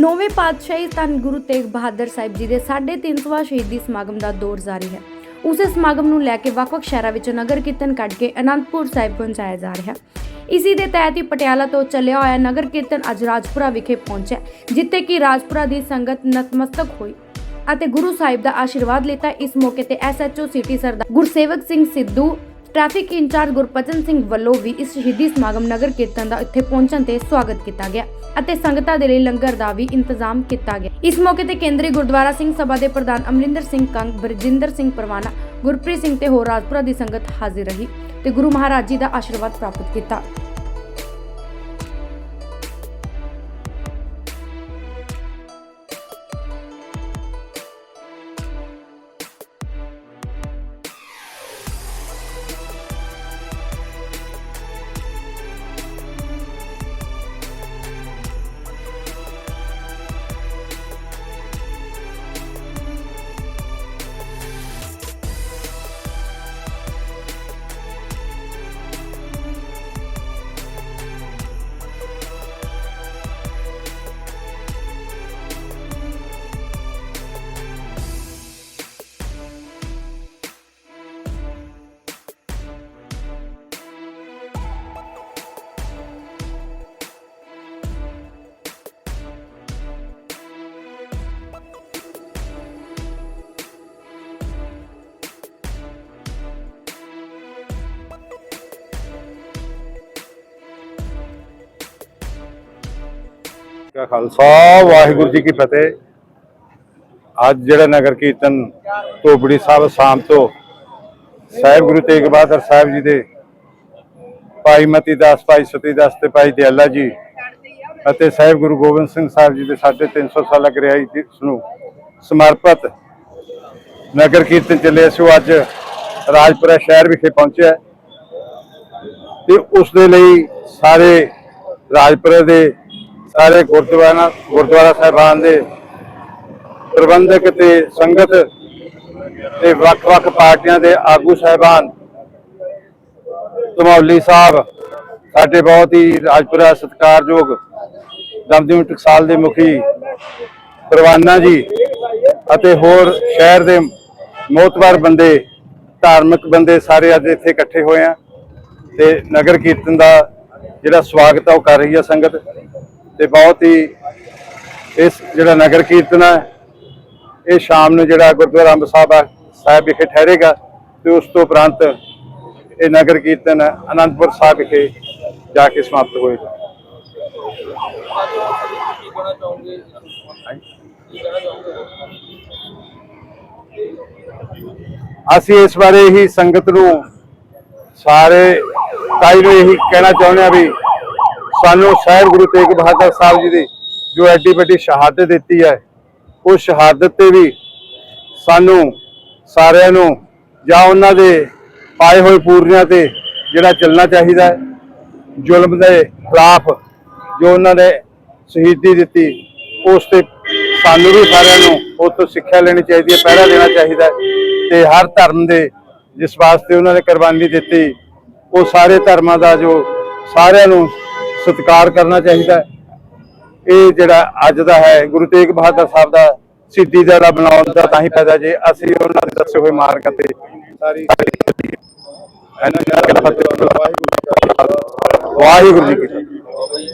ਨੌਵੇਂ ਪਾਤਸ਼ਾਹੀ ਧੰਨ ਗੁਰੂ ਤੇਗ ਬਹਾਦਰ ਸਾਹਿਬ ਜੀ ਦੇ 350ਵਾਂ ਸ਼ਹੀਦੀ ਸਮਾਗਮ ਦਾ ਦੌਰ ਜਾਰੀ ਹੈ। ਉਸੇ ਸਮਾਗਮ ਨੂੰ ਲੈ ਕੇ ਵੱਖ-ਵੱਖ ਸ਼ਹਿਰਾਂ ਵਿੱਚ ਨਗਰ ਕੀਰਤਨ ਕੱਢ ਕੇ ਅਨੰਦਪੁਰ ਸਾਹਿਬ ਪਹੁੰਚਾਇਆ ਜਾ ਰਿਹਾ ਹੈ। ਇਸੀ ਦੇ ਤਹਿਤ ਹੀ ਪਟਿਆਲਾ ਤੋਂ ਚੱਲਿਆ ਹੋਇਆ ਨਗਰ ਕੀਰਤਨ ਅੱਜ ਰਾਜਪੁਰਾ ਵਿਖੇ ਪਹੁੰਚਿਆ ਜਿੱਥੇ ਕਿ ਰਾਜਪੁਰਾ ਦੀ ਸੰਗਤ ਨਤਮਸਤਕ ਹੋਈ ਅਤੇ ਗੁਰੂ ਸਾਹਿਬ ਦਾ ਆਸ਼ੀਰਵਾਦ ਲਿੱਤਾ। ਇਸ ਮੌਕੇ ਤੇ SHO city Sardar Gursevak Singh Sidhu traffic incharge Gurpachan Singh ਵੱਲੋਂ ਵੀ ਇਸ ਸ਼ਹੀਦੀ ਸਮਾਗਮ ਨਗਰ ਕੀਰਤਨ ਦਾ ਇੱਥੇ ਪਹੁੰਚਣ ਤੇ ਸਵਾਗਤ ਕੀਤਾ ਗਿਆ ਅਤੇ ਸੰਗਤਾਂ ਦੇ ਲਈ ਲੰਗਰ ਦਾ ਵੀ ਇੰਤਜ਼ਾਮ ਕੀਤਾ ਗਿਆ। ਇਸ ਮੌਕੇ ਤੇ ਕੇਂਦਰੀ ਗੁਰਦੁਆਰਾ ਸਿੰਘ ਸਭਾ ਦੇ ਪ੍ਰਧਾਨ ਅਮਰਿੰਦਰ ਸਿੰਘ ਕੰਗ, ਬਰਜਿੰਦਰ ਸਿੰਘ ਪਰਵਾਨਾ, ਗੁਰਪ੍ਰੀਤ ਸਿੰਘ ਤੇ ਹੋਰ ਰਾਜਪੁਰਾ ਦੀ ਸੰਗਤ ਹਾਜ਼ਰ ਰਹੀ ਤੇ ਗੁਰੂ ਮਹਾਰਾਜ ਜੀ ਦਾ ਆਸ਼ੀਰਵਾਦ ਪ੍ਰਾਪਤ ਕੀਤਾ। ਕਾ ਖਾਲਸਾ। ਵਾਹਿਗੁਰੂ ਜੀ ਕੀ ਫਤਿਹ। ਅੱਜ ਜਿਹੜਾ ਨਗਰ ਕੀਰਤਨ ਧੋਬੜੀ ਸਾਹਿਬ ਸ਼ਾਮ ਤੋਂ ਸਾਹਿਬ ਗੁਰੂ ਤੇਗ ਬਹਾਦਰ ਸਾਹਿਬ ਜੀ ਦੇ ਭਾਈ ਮਤੀ ਦਾਸ, ਭਾਈ ਸਤੀ ਦਾਸ ਤੇ ਭਾਈ ਦਿਆਲਾ ਜੀ ਅਤੇ ਸਾਹਿਬ ਗੁਰੂ ਗੋਬਿੰਦ ਸਿੰਘ ਸਾਹਿਬ ਜੀ ਦੇ 350 ਸਾਲਾ ਗ੍ਰਿਆਈ ਦਿਵਸ ਨੂੰ ਸਮਰਪਿਤ ਨਗਰ ਕੀਰਤਨ ਚੱਲੇ ਸੋ। ਅੱਜ ਰਾਜਪੁਰਾ ਸ਼ਹਿਰ ਵਿਖੇ ਪਹੁੰਚਿਆ ਤੇ ਉਸ ਦੇ ਲਈ ਸਾਰੇ ਰਾਜਪੁਰਾ ਦੇ ਸਾਰੇ ਗੁਰਦੁਆਰਾ ਗੁਰਦੁਆਰਾ ਸਾਹਿਬਾਨ ਦੇ ਪ੍ਰਬੰਧਕ ਤੇ ਸੰਗਤ ਤੇ ਵੱਖ-ਵੱਖ ਪਾਰਟੀਆਂ ਦੇ ਆਗੂ ਸਾਹਿਬਾਨ, ਧਮੌਲੀ ਸਾਹਿਬ, ਸਾਡੇ ਬਹੁਤ ਹੀ ਰਾਜਪੁਰਾ ਸਤਿਕਾਰਯੋਗ ਦਮਦਮੀ ਟਕਸਾਲ ਦੇ ਮੁਖੀ ਪਰਵਾਨਾ ਜੀ ਅਤੇ ਹੋਰ ਸ਼ਹਿਰ ਦੇ ਮੋਤਬਰ ਬੰਦੇ, ਧਾਰਮਿਕ ਬੰਦੇ ਸਾਰੇ ਅੱਜ ਇੱਥੇ ਇਕੱਠੇ ਹੋਏ ਆ ਤੇ ਨਗਰ ਕੀਰਤਨ ਦਾ ਜਿਹੜਾ ਸਵਾਗਤ ਆ ਉਹ ਕਰ ਰਹੀ ਆ ਸੰਗਤ। ਤੇ ਬਹੁਤ ਹੀ ਇਸ ਜਿਹੜਾ ਨਗਰ ਕੀਰਤਨ ਹੈ, ਇਹ ਸ਼ਾਮ ਨੂੰ ਜਿਹੜਾ ਗੁਰਦੁਆਰਾ ਅੰਬ ਸਾਹਿਬ ਸਾਹਿਬ ਵਿਖੇ ਠਹਿਰੇਗਾ ਤੇ ਉਸ ਤੋਂ ਉਪਰੰਤ ਇਹ ਨਗਰ ਕੀਰਤਨ ਅਨੰਦਪੁਰ ਸਾਹਿਬ ਵਿਖੇ ਜਾ ਕੇ ਸਮਾਪਤ ਹੋਏਗਾ। ਅਸੀਂ ਇਸ ਬਾਰੇ ਹੀ ਸੰਗਤ ਨੂੰ ਸਾਰੇ ਤਾਈ ਨੂੰ ਇਹੀ ਕਹਿਣਾ ਚਾਹੁੰਦੇ ਆ ਵੀ ਸਾਨੂੰ ਸਾਹਿਬ ਗੁਰੂ ਤੇਗ ਬਹਾਦਰ ਸਾਹਿਬ ਜੀ ਦੀ ਜੋ ਐਡੀ ਵੱਡੀ ਸ਼ਹਾਦਤ ਦਿੱਤੀ ਹੈ, ਉਹ ਸ਼ਹਾਦਤ ਤੇ ਵੀ ਸਾਨੂੰ ਸਾਰਿਆਂ ਨੂੰ ਜਾਂ ਉਹਨਾਂ ਦੇ ਪਾਏ ਹੋਏ ਪੂਰਨਿਆਂ ਤੇ ਜਿਹੜਾ ਚੱਲਣਾ ਚਾਹੀਦਾ ਹੈ, ਜ਼ੁਲਮ ਦੇ ਖਿਲਾਫ ਜੋ ਉਹਨਾਂ ਨੇ ਸ਼ਹੀਦੀ ਦਿੱਤੀ, ਉਸ ਤੇ ਸਾਨੂੰ ਵੀ ਸਾਰਿਆਂ ਨੂੰ ਉਹ ਤੋਂ ਸਿੱਖਿਆ ਲੈਣੀ ਚਾਹੀਦੀ ਹੈ, ਪਹਿਰਾ ਲੈਣਾ ਚਾਹੀਦਾ ਹੈ ਤੇ ਹਰ ਧਰਮ ਦੇ ਜਿਸ ਵਾਸਤੇ ਉਹਨਾਂ ਨੇ ਕੁਰਬਾਨੀ ਦਿੱਤੀ, ਉਹ ਸਾਰੇ ਧਰਮਾਂ ਦਾ ਜੋ ਸਾਰਿਆਂ ਨੂੰ ਸਤਿਕਾਰ ਕਰਨਾ ਚਾਹੀਦਾ ਹੈ। ਇਹ ਜਿਹੜਾ ਅੱਜ ਦਾ ਹੈ ਗੁਰੂ ਤੇਗ ਬਹਾਦਰ ਸਾਹਿਬ ਦਾ ਸਿੱਧੀ ਦਾ ਬਣਾਉਣ ਦਾ ਤਾਂ ਹੀ ਫਾਇਦਾ ਜੇ ਅਸੀਂ ਉਹਨਾਂ ਦੇ ਦੱਸੇ ਹੋਏ ਮਾਰਗ ਸਾਰੀ ਦਾ ਵਾਹਿਗੁਰੂ ਜੀ ਕੀ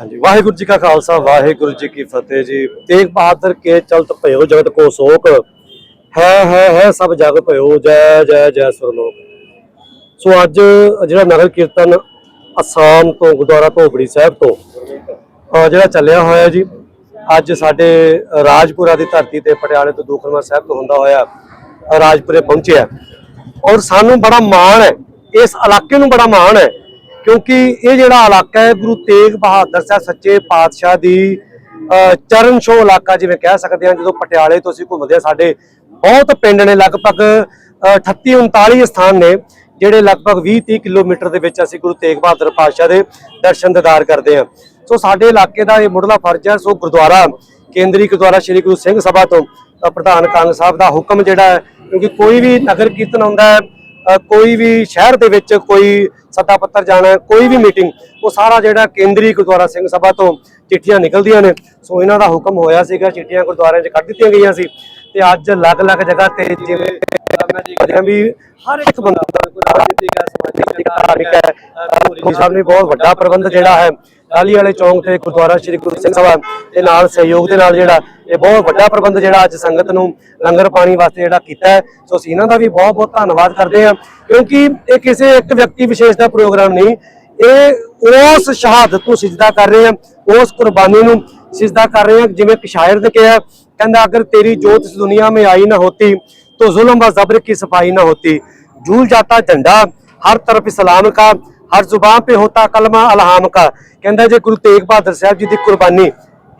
ਹਾਂਜੀ ਵਾਹਿਗੁਰੂ ਜੀ ਕਾ ਖਾਲਸਾ ਵਾਹਿਗੁਰੂ ਜੀ ਕੀ ਫਤਿਹ ਜੀ। ਤੇਗ ਬਹਾਦਰ ਕੇ ਚਲਤ ਭਇਓ ਜਗਤ ਕੋ ਸੋਕ। ਹੈ ਹੈ ਹੈ ਸਭ ਜਗ ਭਇਓ ਜੈ ਜੈ ਜੈ ਸੁਰਲੋਕ ਸੋ ਅੱਜ ਜਿਹੜਾ ਨਗਰ ਕੀਰਤਨ ਅਸਾਮ ਤੋਂ, ਗੁਰਦੁਆਰਾ ਧੋਬੜੀ ਸਾਹਿਬ ਤੋਂ ਜਿਹੜਾ ਚੱਲਿਆ ਹੋਇਆ ਜੀ, ਅੱਜ ਸਾਡੇ ਰਾਜਪੁਰਾ ਦੀ ਧਰਤੀ ਤੇ ਪਟਿਆਲੇ ਤੋਂ ਦੂਖਨਵਾ ਸਾਹਿਬ ਤੋਂ ਹੁੰਦਾ ਹੋਇਆ ਰਾਜਪੁਰੇ ਪਹੁੰਚਿਆ। ਔਰ ਸਾਨੂੰ ਬੜਾ ਮਾਣ ਹੈ, ਇਸ ਇਲਾਕੇ ਨੂੰ ਬੜਾ ਮਾਣ ਹੈ, ਕਿਉਂਕਿ ਇਹ ਜਿਹੜਾ ਇਲਾਕਾ ਹੈ, ਗੁਰੂ ਤੇਗ ਬਹਾਦਰ ਸਾਹਿਬ ਸੱਚੇ ਪਾਤਸ਼ਾਹ ਦੀ, ਅਹ, ਚਰਨ ਛੋਹ ਇਲਾਕਾ ਜਿਵੇਂ ਕਹਿ ਸਕਦੇ ਹਾਂ, ਜਦੋਂ ਪਟਿਆਲੇ ਤੋਂ ਅਸੀਂ ਘੁੰਮਦੇ ਹਾਂ, ਸਾਡੇ ਬਹੁਤ ਪਿੰਡ ਨੇ ਲਗਭਗ, ਅਹ 38 39 ਸਥਾਨ ਨੇ। ਜਿਹੜੇ ਲਗਭਗ 20 30 ਕਿਲੋਮੀਟਰ ਦੇ ਵਿੱਚ ਅਸੀਂ ਗੁਰੂ ਤੇਗ ਬਹਾਦਰ ਪਾਤਸ਼ਾਹ ਦੇ ਦਰਸ਼ਨ ਦਿਦਾਰ ਕਰਦੇ ਹਾਂ। ਸੋ ਸਾਡੇ ਇਲਾਕੇ ਦਾ ਇਹ ਮੁੱਢਲਾ ਫਰਜ਼ ਹੈ, ਸੋ ਗੁਰਦੁਆਰਾ ਕੇਂਦਰੀ ਗੁਰਦੁਆਰਾ ਸ੍ਰੀ ਗੁਰੂ ਸਿੰਘ ਸਭਾ ਤੋਂ ਪ੍ਰਧਾਨ ਕੰਗ ਸਾਹਿਬ ਦਾ ਹੁਕਮ ਜਿਹੜਾ ਹੈ, ਕਿਉਂਕਿ ਕੋਈ ਵੀ ਨਗਰ ਕੀਰਤਨ ਆਉਂਦਾ ਹੈ ਕੋਈ ਵੀ ਸ਼ਹਿਰ ਦੇ ਵਿੱਚ ਕੋਈ ਸੱਦਾ ਪੱਤਰ ਜਾਣਾ ਕੋਈ ਵੀ ਮੀਟਿੰਗ, ਉਹ ਸਾਰਾ ਜਿਹੜਾ ਕੇਂਦਰੀ ਗੁਰਦੁਆਰਾ ਸਿੰਘ ਸਭਾ ਤੋਂ ਚਿੱਠੀਆਂ ਨਿਕਲਦੀਆਂ ਨੇ। ਸੋ ਇਹਨਾਂ ਦਾ ਹੁਕਮ ਹੋਇਆ ਸੀਗਾ, ਚਿੱਠੀਆਂ ਗੁਰਦੁਆਰਿਆਂ 'ਚ ਕੱਢ ਦਿੱਤੀਆਂ ਗਈਆਂ ਸੀ। ਤੇ ਅੱਜ ਅਲੱਗ-ਅਲੱਗ ਜਗ੍ਹਾ ਤੇ ਜਿਵੇਂ ਲੰਗਰ ਪਾਣੀ ਵਾਸਤੇ ਜਿਹੜਾ ਕੀਤਾ ਹੈ। ਸੋ ਅਸੀਂ ਇਹਨਾਂ ਦਾ ਵੀ ਬਹੁਤ ਬਹੁਤ ਧੰਨਵਾਦ ਕਰਦੇ ਹਾਂ ਕਿਉਂਕਿ ਇਹ ਕਿਸੇ ਇੱਕ ਵਿਅਕਤੀ ਵਿਸ਼ੇਸ਼ ਦਾ ਪ੍ਰੋਗਰਾਮ ਨਹੀਂ ਇਹ ਉਸ ਸ਼ਹਾਦਤ ਨੂੰ ਸਿਜਦਾ ਕਰ ਰਹੇ ਹਾਂ ਉਸ ਕੁਰਬਾਨੀ ਨੂੰ ਸਿਜਦਾ ਕਰ ਰਹੇ ਹਾਂ। ਜਿਵੇਂ ਕਿ ਸ਼ਾਇਰ ਨੇ ਕਿਹਾ ਕਹਿੰਦਾ ਅਗਰ ਤੇਰੀ ਜੋਤ ਇਸ ਦੁਨੀਆ ਮੇ ਆਈ ਨਾ ਹੋਤੀ तो जुल्म व जबर की सफाई ना होती झूल जाता झंडा हर तरफ इस्लाम का हर जुबान पे होता कलमा अलहाम का ਕਹਿੰਦਾ ਜੇ ਗੁਰੂ ਤੇਗ ਬਹਾਦਰ ਸਾਹਿਬ ਜੀ ਦੀ ਕੁਰਬਾਨੀ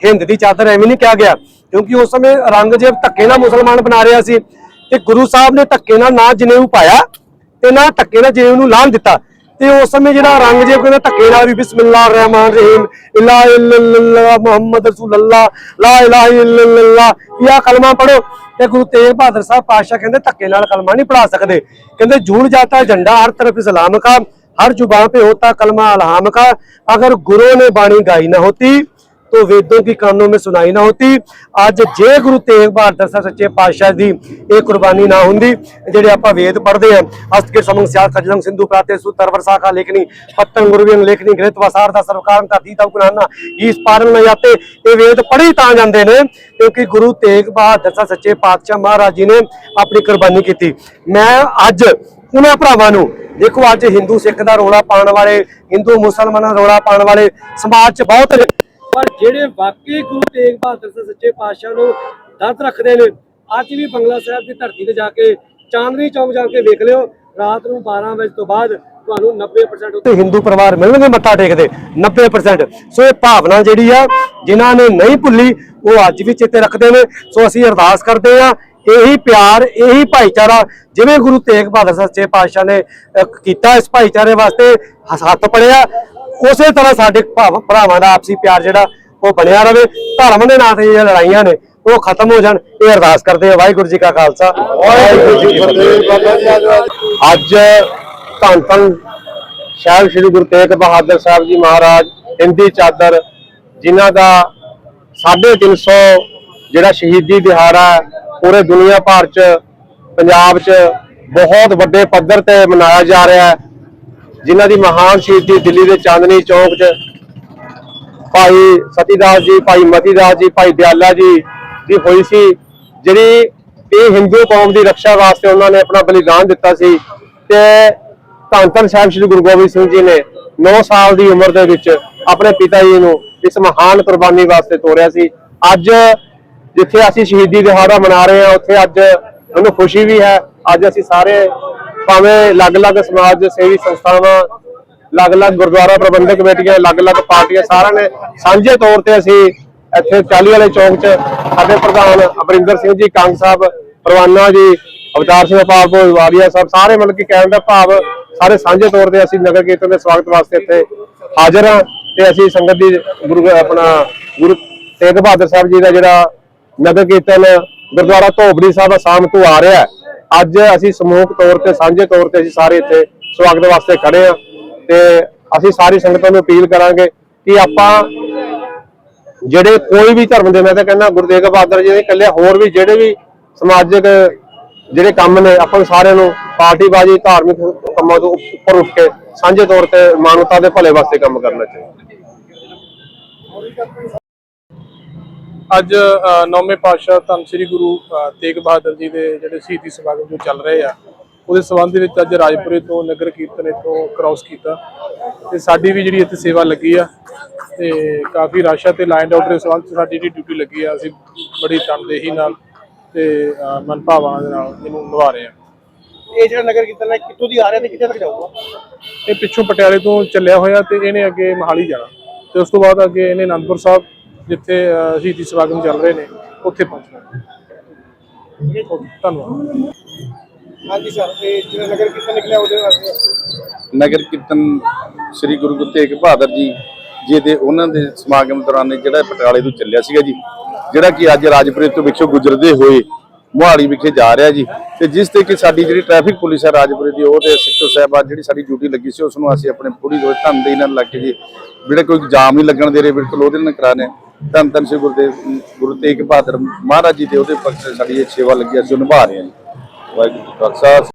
ਹਿੰਦ ਦੀ ਚਾਦਰ ਐਵੇਂ ਨਹੀਂ ਕਿਹਾ ਗਿਆ ਕਿਉਂਕਿ ਉਸ ਸਮੇਂ ਔਰੰਗਜ਼ੇਬ ਧੱਕੇ ਨਾਲ ਮੁਸਲਮਾਨ ਬਣਾ ਰਿਹਾ ਸੀ ਤੇ ਗੁਰੂ ਸਾਹਿਬ ਨੇ ਧੱਕੇ ਨਾਲ ਨਾ ਜਨੇਊ ਪਾਇਆ ਤੇ ਨਾ ਧੱਕੇ ਨਾਲ ਜਨੇਊ ਨੂੰ ਲਾਣ ਦਿੱਤਾ ਤੇ ਉਸ ਸਮੇਂ ਜਿਹੜਾ ਔਰੰਗਜ਼ੇਬ ਕਹਿੰਦਾ ਧੱਕੇ ਨਾਲ ਵੀ ਬਿਸਮਿਲ੍ਲਾਹਿਰ ਰਹਿਮਾਨ ਰਹੀਮ ਇਲਾ ਇਲੱਲਾ ਮੁਹੰਮਦ ਰਸੂਲullah ਲਾ ਇਲਾਹਾ ਇਲੱਲਾ ਇਹ ਕਲਮਾ ਪੜੋ ਤੇ ਗੁਰੂ ਤੇਗ ਬਹਾਦਰ ਸਾਹਿਬ ਪਾਤਸ਼ਾਹ ਕਹਿੰਦੇ ਧੱਕੇ ਨਾਲ ਕਲਮਾ ਨਹੀਂ ਪੜਾ ਸਕਦੇ ਕਹਿੰਦੇ ਝੂਲ ਜਾਤਾ झंडा हर तरफ इस्लाम का हर जुबान पे होता कलमा अलहाम का अगर गुरु ने बाणी गाई ना होती तो वेदों की कानों में सुनाई ना होती ਅੱਜ ਜੇ ਗੁਰੂ ਤੇਗ ਬਹਾਦਰ ਸਾਹਿਬ ਸੱਚੇ ਪਾਤਸ਼ਾਹ ਦੀ ਇਹ ਕੁਰਬਾਨੀ ਨਾ ਹੁੰਦੀ ਜਿਹੜੇ ਆਪਾਂ ਵੇਦ ਪੜ੍ਹਦੇ ਆ ਅਸਤ ਸਮੰਗ ਸਿਆਲ ਖਜਲੰਗ ਸਿੰਧੂ ਪ੍ਰਾਤੇ ਸੁਤਰ ਵਰਸਾਖਾ ਲੇਖਨੀ ਪੱਤਨ ਗੁਰਵਿੰਗ ਲੇਖਨੀ ਗ੍ਰਿਤ ਵਸਾਰ ਦਾ ਸਰਕਾਰ ਦਾ ਦੀਦਾ ਕੁਨਾਨਾ ਇਸ ਪਾਰਨ ਨਾ ਜਾਤੇ ਇਹ ਵੇਦ ਪੜ੍ਹੇ ਤਾਂ ਜਾਂਦੇ ਨੇ ਕਿਉਂਕਿ ਗੁਰੂ ਤੇਗ ਬਹਾਦਰ ਸਾਹਿਬ ਸੱਚੇ ਪਾਤਸ਼ਾਹ ਮਹਾਰਾਜ ਜੀ ਨੇ ਆਪਣੀ ਕੁਰਬਾਨੀ ਕੀਤੀ ਮੈਂ ਅੱਜ ਉਹਨਾਂ ਭਰਾਵਾਂ ਨੂੰ ਦੇਖੋ ਅੱਜ ਹਿੰਦੂ ਸਿੱਖ ਦਾ ਰੋਲਾ ਪਾਉਣ ਵਾਲੇ ਹਿੰਦੂ ਮੁਸਲਮਾਨਾਂ ਦਾ ਰੋਲਾ ਪਾਉਣ ਵਾਲੇ ਸਮਾਜ 'ਚ ਬਹੁਤ ਨੇ ਪਰ ਜਿਹੜੇ ਵਾਕਈ ਗੁਰੂ ਤੇਗ ਬਹਾਦਰ ਸਾਹਿਬ ਸੱਚੇ ਪਾਤਸ਼ਾਹ ਨੂੰ ਦਰਦ ਰੱਖਦੇ ਨੇ ਅੱਜ ਵੀ ਬੰਗਲਾ ਸਾਹਿਬ ਦੀ ਧਰਤੀ ਤੇ ਜਾ ਕੇ ਚਾਂਦਨੀ ਚੌਕ ਜਾ ਕੇ ਵੇਖ ਲਿਓ ਰਾਤ ਨੂੰ 12 ਵਜੇ ਤੋਂ ਬਾਅਦ ਤੁਹਾਨੂੰ 90% ਉੱਤੇ ਹਿੰਦੂ ਪਰਿਵਾਰ ਮਿਲਣਗੇ ਮੱਥਾ ਟੇਕਦੇ 90% ਸੋ ਇਹ ਭਾਵਨਾ ਜਿਹੜੀ ਆ ਜਿਨ੍ਹਾਂ ਨੇ ਨਹੀਂ ਭੁੱਲੀ ਉਹ ਅੱਜ ਵੀ ਚੇਤੇ ਰੱਖਦੇ ਨੇ। ਸੋ ਅਸੀਂ ਅਰਦਾਸ ਕਰਦੇ ਆ ਇਹੀ ਪਿਆਰ ਇਹੀ ਭਾਈਚਾਰਾ ਜਿਵੇਂ ਗੁਰੂ ਤੇਗ ਬਹਾਦਰ ਸਾਹਿਬ ਸੱਚੇ ਪਾਤਸ਼ਾਹ ਨੇ ਕੀਤਾ ਇਸ ਭਾਈਚਾਰੇ ਵਾਸਤੇ ਹੱਥ ਪੜਿਆ। ਉਸੇ ਤਰ੍ਹਾਂ ਸਾਡੇ ਭਾਵ- ਭਰਾਵਾਂ ਦਾ ਆਪਸੀ ਪਿਆਰ ਜਿਹੜਾ ਉਹ ਬਣਿਆ ਰਵੇ ਧਰਮ ਦੇ ਨਾਂ ਤੇ ਜਿਹੜੀਆਂ ਲੜਾਈਆਂ ਨੇ ਉਹ ਖਤਮ ਹੋ ਜਾਣ। ਇਹ ਅਰਦਾਸ ਕਰਦੇ ਆ ਵਾਹਿਗੁਰੂ ਜੀ ਕਾ ਖਾਲਸਾ। ਵਾਹਿਗੁਰੂ ਜੀ ਕੀ ਫਤਿਹ। ਅੱਜ ਧੰਨ ਧੰਨ ਸਾਹਿਬ ਸ੍ਰੀ ਗੁਰੂ ਤੇਗ ਬਹਾਦਰ ਸਾਹਿਬ ਜੀ ਮਹਾਰਾਜ ਹਿੰਦੀ ਚਾਦਰ ਜਿਨ੍ਹਾਂ ਦਾ 350 ਜਿਹੜਾ ਸ਼ਹੀਦੀ ਦਿਹਾੜਾ ਹੈ, ਪੂਰੇ ਦੁਨੀਆ ਭਰ ਚ ਪੰਜਾਬ ਚ ਬਹੁਤ ਵੱਡੇ ਪੱਧਰ ਤੇ ਮਨਾਇਆ ਜਾ ਰਿਹਾ ਹੈ। ਜਿਨ੍ਹਾਂ ਦੀ ਮਹਾਨ ਸ਼ਹੀਦੀ ਦਿੱਲੀ ਦੇ ਚਾਂਦਨੀ ਚੌਕ 'ਚ ਭਾਈ ਸਤੀਦਾਸ ਜੀ, ਭਾਈ ਮਤੀਦਾਸ ਜੀ, ਭਾਈ ਦਿਆਲਾ ਜੀ ਦੀ ਹੋਈ ਸੀ, ਜਿਹੜੀ ਇਹ ਹਿੰਦੂ ਕੌਮ ਦੀ ਰੱਖਿਆ ਵਾਸਤੇ ਉਹਨਾਂ ਨੇ ਆਪਣਾ ਬਲੀਦਾਨ ਦਿੱਤਾ ਸੀ ਤੇ ਧੰਨ ਧੰਨ ਸਾਹਿਬ ਸ੍ਰੀ ਗੁਰੂ ਗੋਬਿੰਦ ਸਿੰਘ ਜੀ ਨੇ 9 ਸਾਲ ਦੀ ਉਮਰ ਦੇ ਵਿੱਚ ਆਪਣੇ ਪਿਤਾ ਜੀ ਨੂੰ ਇਸ ਮਹਾਨ ਕੁਰਬਾਨੀ ਵਾਸਤੇ ਤੋਰਿਆ ਸੀ। ਅੱਜ ਜਿੱਥੇ ਅਸੀਂ ਸ਼ਹੀਦੀ ਦਿਹਾੜਾ ਮਨਾ ਰਹੇ ਹਾਂ, ਉੱਥੇ ਅੱਜ ਮੈਨੂੰ ਖੁਸ਼ੀ ਵੀ ਹੈ, ਅੱਜ ਅਸੀਂ ਸਾਰੇ ਭਾਵੇਂ ਅਲੱਗ-ਅਲੱਗ ਸਮਾਜ ਸੇਵੀ ਸੰਸਥਾਵਾਂ, ਅਲੱਗ-ਅਲੱਗ ਗੁਰਦੁਆਰਾ ਪ੍ਰਬੰਧਕ ਕਮੇਟੀਆਂ, ਅਲੱਗ-ਅਲੱਗ ਪਾਰਟੀਆਂ ਸਾਰਿਆਂ ਨੇ ਸਾਂਝੇ ਤੌਰ ਤੇ ਅਸੀਂ ਇੱਥੇ ਚਾਲੀ ਵਾਲੇ ਚੌਂਕ 'ਚ ਸਾਡੇ ਪ੍ਰਧਾਨ ਅਮਰਿੰਦਰ ਸਿੰਘ ਜੀ, ਕੰਗ ਸਾਹਿਬ, ਪਰਵਾਨਾ ਜੀ, ਅਵਤਾਰ ਸਿੰਘ ਭਾਵ ਵਾਲੀਆ ਸਾਹਿਬ, ਸਾਰੇ ਮਤਲਬ ਕਿ ਕਹਿਣ ਦਾ ਭਾਵ ਸਾਰੇ ਸਾਂਝੇ ਤੌਰ ਤੇ ਅਸੀਂ ਨਗਰ ਕੀਰਤਨ ਦੇ ਸਵਾਗਤ ਵਾਸਤੇ ਇੱਥੇ ਹਾਜ਼ਰ ਹਾਂ ਤੇ ਅਸੀਂ ਸੰਗਤ ਦੀ ਗੁਰੂ ਆਪਣਾ ਗੁਰੂ ਤੇਗ ਬਹਾਦਰ ਸਾਹਿਬ ਜੀ ਦਾ ਜਿਹੜਾ ਨਗਰ ਕੀਰਤਨ ਗੁਰਦੁਆਰਾ ਧੋਬੜੀ ਸਾਹਿਬ ਅਸਾਮ ਤੋਂ ਆ ਰਿਹਾ ਹੈ। ਅੱਜ ਅਸੀਂ ਸਮੂਹਕ ਤੌਰ ਤੇ, ਸਾਂਝੇ ਤੌਰ ਤੇ ਅਸੀਂ ਸਾਰੇ ਇੱਥੇ ਸਵਾਗਤ ਵਾਸਤੇ ਖੜੇ ਹਾਂ ਤੇ ਅਸੀਂ ਸਾਰੀ ਸੰਗਤਾਂ ਨੂੰ ਅਪੀਲ ਕਰਾਂਗੇ ਕਿ ਆਪਾਂ ਜਿਹੜੇ ਕੋਈ ਵੀ ਧਰਮ ਦੇ, ਮੈਂ ਤਾਂ ਕਹਿੰਦਾ ਗੁਰੂ ਤੇਗ ਬਹਾਦਰ ਜੀ ਨੇ ਇਕੱਲੇ ਹੋਰ ਵੀ ਜਿਹੜੇ ਵੀ ਸਮਾਜਿਕ ਜਿਹੜੇ ਕੰਮ ਨੇ, ਆਪਾਂ ਸਾਰਿਆਂ ਨੂੰ ਪਾਰਟੀਬਾਜ਼ੀ, ਧਾਰਮਿਕ ਕੰਮਾਂ ਤੋਂ ਉੱਪਰ ਉੱਠ ਕੇ ਸਾਂਝੇ ਤੌਰ ਤੇ ਮਾਨਵਤਾ ਦੇ ਭਲੇ ਵਾਸਤੇ ਕੰਮ ਕਰਨਾ ਚਾਹੀਦਾ। ਅੱਜ ਨੌਵੇਂ ਪਾਤਸ਼ਾਹ ਧੰਨ ਸ੍ਰੀ ਗੁਰੂ ਤੇਗ ਬਹਾਦਰ ਜੀ ਦੇ ਜਿਹੜੇ ਸ਼ਹੀਦੀ ਸਮਾਗਮ ਜੋ ਚੱਲ ਰਹੇ ਆ ਉਹਦੇ ਸੰਬੰਧ ਦੇ ਵਿੱਚ ਅੱਜ ਰਾਜਪੁਰੇ ਤੋਂ ਨਗਰ ਕੀਰਤਨ ਇੱਥੋਂ ਕ੍ਰਾਸ ਕੀਤਾ। ਤੇ ਸਾਡੀ ਵੀ ਜਿਹੜੀ ਇੱਥੇ ਸੇਵਾ ਲੱਗੀ ਆ ਤੇ ਕਾਫੀ ਰਸ਼ ਤੇ ਲਾਈਨ ਆਊਟ ਦੇ ਸੰਬੰਧ ਸਾਡੀ ਜਿਹੜੀ ਡਿਊਟੀ ਲੱਗੀ ਆ ਅਸੀਂ ਬੜੀ ਤਨਦੇਹੀ ਨਾਲ ਤੇ ਮਨ ਭਾਵਨਾ ਦੇ ਨਾਲ ਇਹਨੂੰ ਨਿਭਾ ਰਹੇ ਆ। ਇਹ ਜਿਹੜਾ ਨਗਰ ਕੀਰਤਨ ਹੈ ਕਿੱਥੋਂ ਦੀ ਆ ਰਿਹਾ ਤੇ ਕਿੱਥੇ ਤੱਕ ਜਾਊਗਾ? ਇਹ ਪਿੱਛੋਂ ਪਟਿਆਲੇ ਤੋਂ ਚੱਲਿਆ ਹੋਇਆ ਤੇ ਇਹਨੇ ਅੱਗੇ ਮਹਾਲੀ ਜਾਣਾ। ਤੇ ਉਸ ਤੋਂ ਬਾਅਦ ਅੱਗੇ ਇਹਨੇ ਅਨੰਦਪੁਰ ਸਾਹਿਬ ਜਿੱਥੇ ਸ਼ਹੀਦੀ ਸਮਾਗਮ ਚੱਲ ਰਹੇ ਨੇ ਉੱਥੇ ਪਹੁੰਚਣਾ। ਧੰਨਵਾਦ। ਨਗਰ ਕੀਰਤਨ ਸ੍ਰੀ ਗੁਰੂ ਗੁਰੂ ਤੇਗ ਬਹਾਦਰ ਜੀ ਜੀ ਉਹਨਾਂ ਦੇ ਸਮਾਗਮ ਦੌਰਾਨ ਜਿਹੜਾ ਪਟਿਆਲੇ ਤੋਂ ਚੱਲਿਆ ਸੀਗਾ ਜੀ ਜਿਹੜਾ ਕਿ ਅੱਜ ਰਾਜਪੁਰੇ ਤੋਂ ਵਿਖੇ ਗੁਜ਼ਰਦੇ ਹੋਏ ਮੁਹਾਲੀ ਵਿਖੇ ਜਾ ਰਿਹਾ ਜੀ ਤੇ ਜਿਸ ਤੇ ਕਿ ਸਾਡੀ ਜਿਹੜੀ ਟ੍ਰੈਫਿਕ ਪੁਲਿਸ ਹੈ ਰਾਜਪੁਰੇ ਦੀ ਉਹ ਤੇ ਸਿੱਟੋ ਸਾਹਿਬਾ ਜਿਹੜੀ ਸਾਡੀ ਡਿਊਟੀ ਲੱਗੀ ਸੀ ਉਸ ਨੂੰ ਅਸੀਂ ਆਪਣੇ ਪੂਰੀ ਰੋਜ਼ ਧੰਦੇ ਨਾਲ ਲੱਗ ਕੇ ਜੀ ਜਿਹੜਾ ਕੋਈ ਜਾਮ ਹੀ ਲੱਗਣ ਦੇ ਰਹੇ ਬਿਲਕੁਲ ਉਹਦੇ ਨਾਲ ਕਰਾਣੇ ਧੰਨ ਧੰਨ ਸ੍ਰੀ ਗੁਰਦੇਵ ਗੁਰੂ ਤੇਗ ਬਹਾਦਰ ਮਹਾਰਾਜ ਜੀ ਦੇ ਉਹਦੇ ਬਖਸ਼ੇ ਸਾਡੀ ਇਹ ਸੇਵਾ ਲੱਗੀ, ਅਸੀਂ ਨਿਭਾ ਰਹੇ ਹਾਂ ਜੀ। ਵਾਹਿਗੁਰੂ ਖਾਲਸਾ।